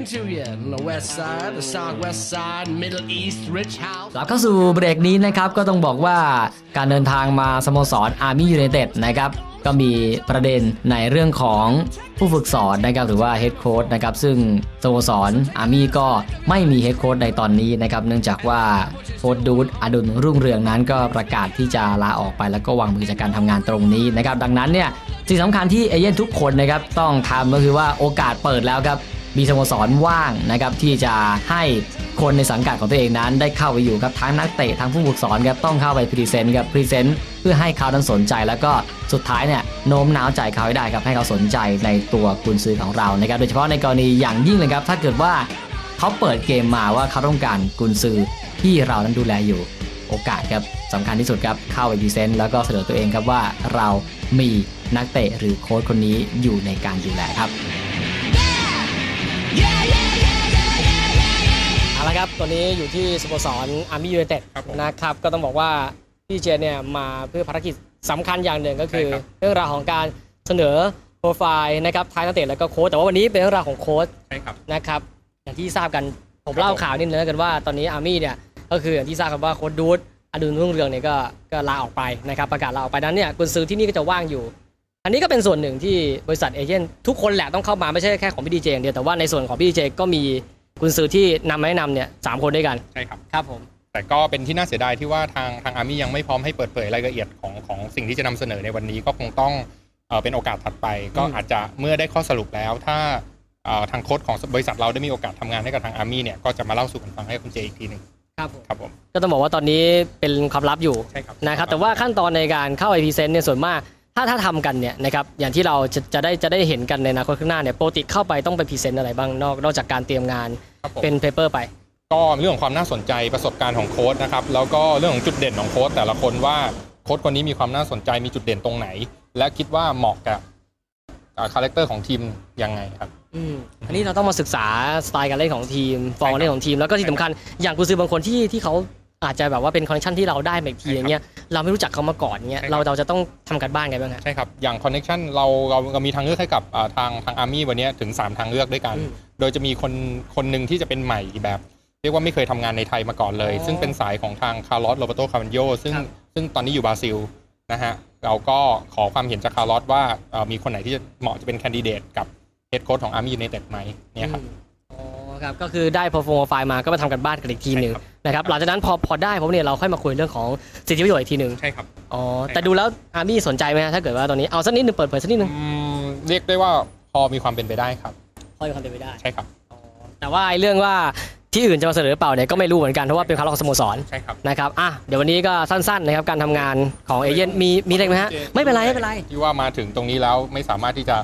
ain't been to yet. On the west side, the southwest side, Middle East, rich house. กลับเข้าสู่เบรกนี้นะครับก็ต้องบอกว่าการเดินทางมาสโมสรอาร์มี่ยูไนเต็ดนะครับก็มีประเด็นในเรื่องของผู้ฝึกสอนนะครับหรือว่าเฮดโค้ชนะครับซึ่งสโมสรอาร์มี่ก็ไม่มีเฮดโค้ชในตอนนี้นะครับเนื่องจากว่าโค้ชดูดอดุลรุ่งเรืองนั้นก็ประกาศที่จะลาออกไปแล้วก็วางมือจากการทำงานตรงนี้นะครับดังนั้นเนี่ยสิ่งสำคัญที่เอเย่นทุกคนนะครับต้องทำก็คือว่าโอกาสเปิดแล้วครับ มีสโมสรว่างนะครับที่จะให้คนในสังกัดของตัวเองนั้น ได้เข้าไปอยู่ครับทั้งนักเตะทั้งผู้ฝึกสอนครับต้องเข้าไปพรีเซนต์ครับพรีเซนต์เพื่อให้เขานั้นสนใจ แล้วก็สุดท้ายเนี่ยโน้มน้าวใจเขาให้ได้ครับให้เขาสนใจในตัวกุนซือของเรานะครับโดยเฉพาะในกรณีอย่างยิ่งเลยครับถ้าเกิดว่าเขาเปิดเกมมาว่าเขาต้องการกุนซือที่เรานั้นดูแลอยู่โอกาสครับสำคัญที่สุดครับเข้าไปพรีเซนต์แล้วก็เสนอตัวเองครับว่าเรามีนักเตะหรือโค้ชคนนี้อยู่ในการดูแลครับ เอาละครับตัวนี้อยู่ที่สโมสรอาร์มี่ยูไนเต็ดครับผมนะครับ ก็ต้องบอกว่าพี่เจเนี่ยมาเพื่อภารกิจสำคัญอย่างหนึ่งก็คือ ใช่ครับ เรื่องราวของการเสนอโปรไฟล์นะครับท้ายนักเตะแล้วก็โค้ชแต่ว่าวันนี้เป็นเรื่องราวของโค้ช ใช่ครับ นะครับ อย่างที่ทราบกันผมครับเล่าผมข่าวนิดนึงแล้วกันว่าตอนนี้อาร์มี่เนี่ยก็คืออย่างที่ทราบกันว่าโค้ชดูดอดุลรุ่งเรืองเนี่ยก็ก็ลาออกไปนะครับประกาศลาออกไปนั้นเนี่ยกุนซือที่นี่ก็จะว่างอยู่ อันนี้ก็เป็นส่วนหนึ่งที่บริษัทเอเจนต์ทุกคนแหละต้องเข้ามาไม่ใช่แค่ของพี่ดีเจอย่างเดียวแต่ว่าในส่วนของพี่ดีเจก็มีกุนซือที่นำมาแนะนำเนี่ยสามคนด้วยกันใช่ครับ ครับผม แต่ก็เป็นที่น่าเสียดายที่ว่าทางทางอาร์มี่ยังไม่พร้อมให้เปิดเผยรายละเอียดของของสิ่งที่จะนำเสนอในวันนี้ก็คงต้องเอ่อเป็นโอกาสถัดไป ก็อาจจะเมื่อได้ข้อสรุปแล้วถ้าเอ่อทางโค้ชของบริษัทเราได้มีโอกาสทำงานให้กับทางอาร์มี่เนี่ยก็จะมาเล่าสู่กันฟังให้คุณเจอีกทีหนึ่งครับผมครับผมก็ต้องบอกว่าตอนนี้เป็นความลับอยู่ใช่ครับ นะครับแต่ว่าขั้นตอนในการเข้าไอพีเซนเนี่ยส่วนมาก ถ้าถ้าทำกันเนี่ยนะครับอย่างที่เราจะจะได้จะได้เห็นกันในอนาคตข้างหน้าเนี่ยปกติเข้าไปต้องไปพรีเซนต์อะไรบ้างนอกนอกจากการเตรียมงานครับผม เป็นเพเปอร์ไป ก็เรื่องของความน่าสนใจประสบการณ์ของโค้ชนะครับแล้วก็เรื่องของจุดเด่นของโค้ชแต่ละคนว่าโค้ชคนนี้มีความน่าสนใจมีจุดเด่นตรงไหน และคิดว่าเหมาะกับคาแรคเตอร์ของทีมยังไงครับ อืมอันนี้เราต้องมาศึกษาสไตล์การเล่นของทีมฟอร์มการเล่นของทีมแล้วก็ที่สำคัญอย่างกุญซือบางคนที่ที่เขา อาจจะแบบว่าเป็นคอนเนคชั่นที่เราได้มาอีกทีอย่างเงี้ยเราไม่รู้จักเขามาก่อนเงี้ยใช่ครับเราเราจะต้องทำกันบ้านไงบ้างฮะใช่ครับอย่างคอนเน็ชันเราเราเรามีทางเลือกให้กับอ่าทางทางอาร์มี่วันนี้ถึง 3 ทางเลือกด้วยกันอืมโดยจะมีคนคนหนึ่งที่จะเป็นใหม่แบบ เรียกว่าไม่เคยทำงานในไทยมาก่อนเลยอ๋อซึ่งเป็นสายของทางคาร์ลอสโรเบโตคาร์ a นโยซึ่งครับซึ่งตอนนี้อยู่บราซิลนะฮะเราก็ขอความเห็นจากคาร์ลอสว่าเอ่อมีคนไหนที่จะเหมาะจะเป็นแคนดิเดตกับเฮดโค้ชของอาร์มี่ยูไนเต็ดไหมเนี่ยครับอืมอ๋อ ครับก็คือได้พอโฟไฟล์มาก็มาทำกันบ้านกันอีกทีหนึ่งใช่ครับนะครับหลังจากนั้นพอพอได้ผมเนี่ยเราค่อยมาคุยเรื่องของสิทธิประโยชน์อีกทีหนึ่งใช่ครับอ๋อใช่ครับแต่ดูแล้วอาร์มี่สนใจไหมฮะถ้าเกิดว่าตอนนี้เอาสักนิดหนึ่งเปิดเผยสักนิดหนึ่งอืมเรียกได้ว่าพอมีความเป็นไปได้ครับพอจะทำเป็นไปได้ใช่ครับอ๋อแต่ว่าไอ้เรื่องว่าที่อื่นจะมาเสนอหรือเปล่าเนี่ยก็ไม่รู้เหมือนกันเพราะว่าเป็นคำร้องของสโมสรใช่ครับนะครับอะเดี๋ยววันนี้ก็สั้นๆนะครับการทำงานของเอเย่นมีมีอะไรไหมฮะไม่เป็นไรไม่เป็นไร ที่ว่ามาถึงตรงนี้แล้วไม่สามารถที่จะ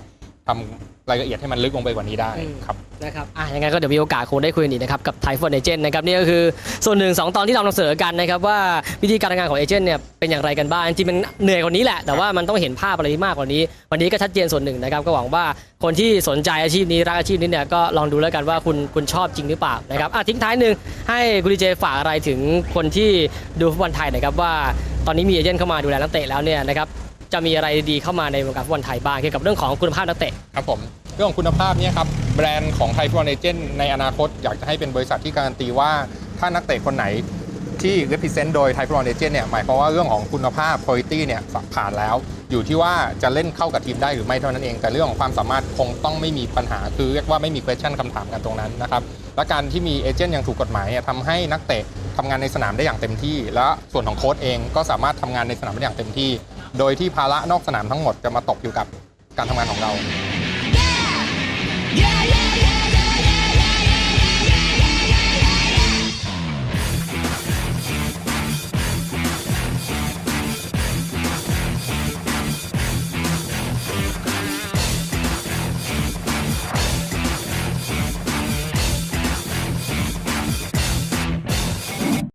ทำรายละเอียดให้มันลึกลงไปกว่านี้ได้อืมครับนะครับอะยังไงก็เดี๋ยวมีโอกาสคงได้คุยกันอีกนะครับกับไทฟอนเอเจนต์นะครับนี่ก็คือส่วนหนึ่งสองตอนที่เรานำเสนอกันนะครับว่าวิธีการทำงานของเอเจนต์เนี่ยเป็นอย่างไรกันบ้างจริงๆมันเหนื่อยกว่านี้แหละแต่ว่ามันต้องเห็นภาพอะไรที่มากกว่านี้ วันนี้ก็ชัดเจนส่วนหนึ่งนะครับก็หวังว่าคนที่สนใจอาชีพนี้รักอาชีพนี้เนี่ยก็ลองดูแล้วกันว่าคุณคุณชอบจริงหรือเปล่านะครับอะทิ้งท้ายหนึ่งให้คุณดีเจฝากอะไรถึงคนที่ดูฟุตบอลไทยหนะครับว่าตอนนี้มีเอเจนต์เข้ามาดูแลนักเตะแล้วเนี่ยนะครับ จะมีอะไรดีเข้ามาในวงการฟุตบอลไทยบ้างเกี่ยวกับเรื่องของคุณภาพนักเตะครับผมเรื่องของคุณภาพเนี่ยครับแบรนด์ของไทยฟุตบอลเอเจนต์ในอนาคตอยากจะให้เป็นบริษัทที่การันตีว่าถ้านักเตะคนไหนที่ represent โดยไทยฟุตบอลเอเจนต์เนี่ยหมายความว่าเรื่องของคุณภาพ quality เนี่ยผ่านแล้ว อยู่ที่ว่าจะเล่นเข้ากับทีมได้หรือไม่เท่านั้นเอง แต่เรื่องของความสามารถคงต้องไม่มีปัญหาคือเรียกว่าไม่มี question คำถามกันตรงนั้นนะครับและการที่มีเอเจนต์อย่างถูกกฎหมายเนี่ยทำให้นักเตะทำงานในสนามได้อย่างเต็มที่ และส่วนของโค้ชเองก็สามารถทำงานในสนามได้อย่างเต็มที่ โดยที่ภาระนอกสนามทั้งหมดจะมาตกอยู่กับการทำงานของเรา Yeah, yeah, yeah.